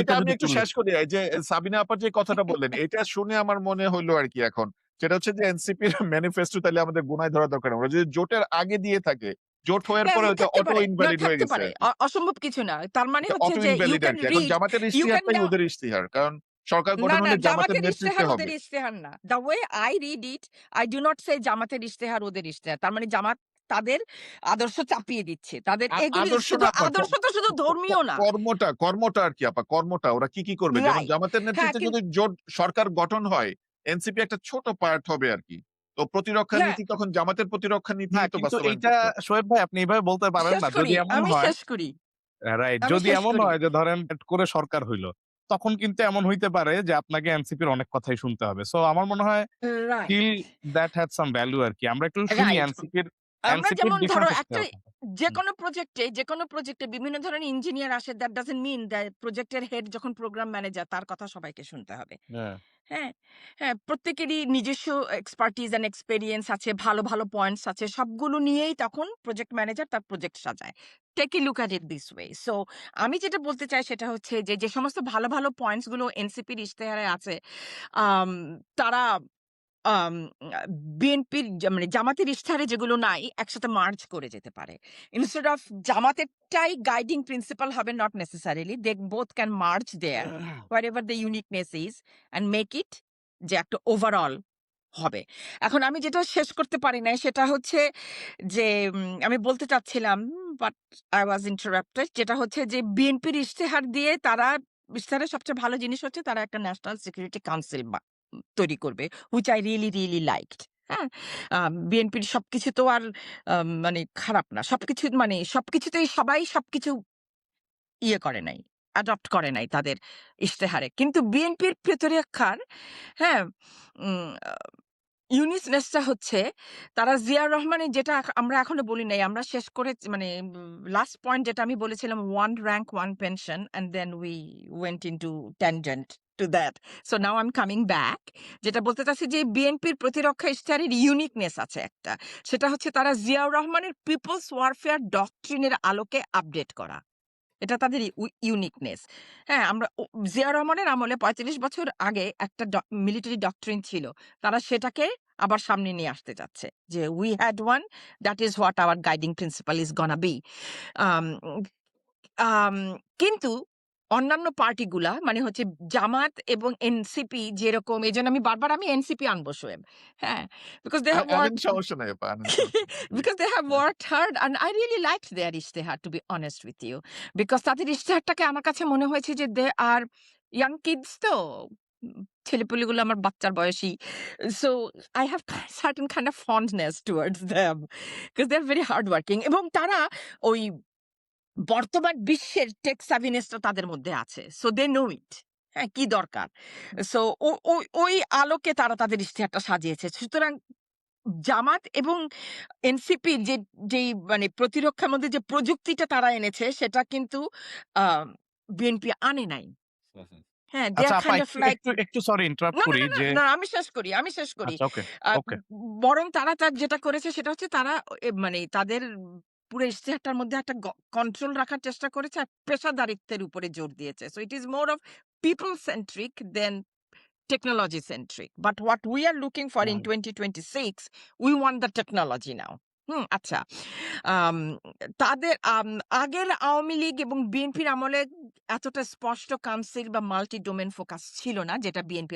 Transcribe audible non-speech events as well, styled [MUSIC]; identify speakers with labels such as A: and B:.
A: এটা আমি একটু শেষ করি। যে সাবিনা আপার যে কথাটা [LAUGHS] বললেন, এটা শুনে আমার মনে হইল আরকি এখন। সেটা হচ্ছে যে এনসিপির ম্যানিফেস্টো তাইলে আমাদের গোনায় ধরা দরকার। ওরা যদি জোটের আগে দিয়ে থাকে, জোট হওয়ার পরে অটো ইনভ্যালিড হয়ে গেছে
B: অসম্ভব কিছু না। তার মানে হচ্ছে যে ইউ ক্যান রিড,
A: জামাতের ইশতিহারটাই ওদের ইশতিহার। কারণ সরকার গঠন হলে জামাতের
B: জামাতের
A: নেতৃত্বে হবে।
B: ওদের ইশতেহার না। The way I read it, I do not say জামাতের ইশতেহার ওদের ইশতেহার। তার মানে জামাত তাদের আদর্শ চাপিয়ে দিচ্ছে। তাদের
A: আদর্শ
B: শুধু
A: ক
B: তো শুধু
A: ক ক
B: ধর্মীয় না।
A: কর্মটা, কর্মটা আরকি আপা, কর্মটা ওরা কি, কি করবে? যেমন জামাতের
B: হ্যাঁ,
A: নেতৃত্বে যদি জোট সরকার গঠন হয়, এনসিপি একটা ছোট পার্ট হবে আরকি। তো প্রতিরক্ষা
B: হ্যাঁ।
A: নীতি তখন জামাতের প্রতিরক্ষা
C: না
A: নীতিই তো
C: এইটা
A: করতে
C: ভাই আপনি এভাবে বলতে পারেন না। যদি এমন হয়
B: করি।
C: রাইট। যদি এমন হয় যে ধরেন করে সরকার হইল, তখন কিন্তু এমন হইতে পারে যে আপনাকে এনসিপির অনেক কথাই শুনতে হবে। সো আমার মনে হয়। Still that has some value আরকি। আমরা একটু শুনি। এনসিপির
B: আমরা যেমন ধরো
C: ডিফারেন্ট
B: একটা।
C: হুম।
B: যেকোনো প্রজেক্টে যেকোনো প্রজেক্টে বিভিন্ন ধরনের ইঞ্জিনিয়ার আসে দ্যাট ডাজন্ট মিন দ্যাট প্রজেক্টের হেড যখন প্রোগ্রাম ম্যানেজার তার কথা সবাইকে শুনতে হবে।
C: হ্যাঁ।
B: হ্যাঁ, হ্যাঁ, প্রত্যেকেরই নিজস্ব এক্সপার্টিজ অ্যান্ড এক্সপেরিয়েন্স আছে, ভালো, ভালো পয়েন্টস আছে। সবগুলো নিয়েই তখন প্রজেক্ট ম্যানেজার তার প্রজেক্ট সাজায়। Take a look at it this way. So আমি যেটা বলতে চাই সেটা হচ্ছে যে, যে সমস্ত ভালো, ভালো পয়েন্টসগুলো এনসিপির ইশতেহারে আছে, আম তারা আম বিএনপির মানে জামাতের ইশতেহারে যেগুলো নাই একসাথে মার্জ করে যেতে পারে। ইনস্টেড অফ জামাতেরটাই গাইডিং প্রিন্সিপাল হবে not necessarily. They both can merge there wherever the uniqueness is and make it যে একটা ওভারঅল হবে। এখন আমি যেটা শেষ করতে পারি নাই সেটা হচ্ছে যে আমি বলতে চাচ্ছিলাম বাট আই ওয়াজ ইন্টারাপ্টেড যেটা হচ্ছে যে বিএনপির ইশতেহার দিয়ে তারা ইশতেহারের সবচেয়ে ভালো জিনিস হচ্ছে তারা একটা ন্যাশনাল সিকিউরিটি কাউন্সিল বা তৈরি করবে। Which I really, really liked. হ্যাঁ? বিএনপির সব কিছু তো আর মানে খারাপ না। সব কিছু মানে সব কিছুতেই সবাই সব কিছু ইয়ে করে নাই, অ্যাডপ্ট করে নাই তাদের ইশতেহারে। কিন্তু বিএনপির প্রতিরক্ষার হ্যাঁ, ইউনিকনেসটা হচ্ছে তারা জিয়াউর রহমানের যেটা আমরা এখনও বলি নাই। আমরা শেষ করে মানে লাস্ট পয়েন্ট যেটা আমি বলেছিলাম one rank, one pension and then we went into tangent to so now now I'm coming back. যেটা বলতে চাচ্ছি যে বিএনপির প্রতিরক্ষা ইশতেহারের ইউনিকনেস আছে একটা। সেটা হচ্ছে তারা জিয়াউর রহমানের পিপলস ওয়ারফেয়ার ডক্ট্রিন এর আলোকে আপডেট করা। এটা তাদের ইউনিকনেস। হ্যাঁ, আমরা জিয়াউর রহমানের আমলে ৪৫ বছর আগে একটা মিলিটারি ডক্ট্রিন ছিল। তারা সেটাকে আবার সামনে নিয়ে আসতে চাচ্ছে। যে we had one that is what our guiding principle is. Um um কিন্তু অন্যান্য পার্টিগুলা মানে হচ্ছে জামাত এবং এনসিপি যেরকম এই জন্য আমি বারবার আমি এনসিপি আনব সোয়েব হ্যাঁ because they have work hard and I really like their ইশতেহার to be honest with you because তাদের ইশতেহারটাকে আমার কাছে মনে হয়েছে যে দে আর ইয়াং কিডস তো ছেলেপুলিগুলো আমার বাচ্চার বয়সী so I have certain kind fondness towards them because they are very hard working এবং তারা ওই বর্তমান বিশ্বের টেক savviness টা তাদের মধ্যে আছে। সো দে নো ইট হ্যাঁ, কি দরকার। সো ওই ওই আলোকে তারা তাদের ইশতেহারটা সাজিয়েছে। সুতরাং জামাত এবং এনসিপির যে যেই মানে প্রতিরক্ষার মধ্যে যে প্রযুক্তিটা তারা এনেছে সেটা কিন্তু বিএনপি আনে নাই। হ্যাঁ,
C: একটু সরি ইন্টারাপ্ট
B: না,
C: করি যে
B: আমি শেষ করি, আমি শেষ করি।
C: আচ্ছা।
B: বরং তারা তার যেটা করেছে সেটা হচ্ছে তারা মানে তাদের পুরো ইশতেহারটার মধ্যে একটা কন্ট্রোল রাখার চেষ্টা করেছে আর পেশাদারিত্বের উপরে জোর দিয়েছে। So it is more of people centric than technology centric. But what we are looking for in
C: hmm.
B: 2026 we want the technology now. হুম, আচ্ছা। তাদের আগের আওয়ামী লীগ এবং বিএনপির আমলে এতটা স্পষ্ট কাউন্সিল বা মাল্টি ডোমেইন ফোকাস ছিল না যেটা বিএনপি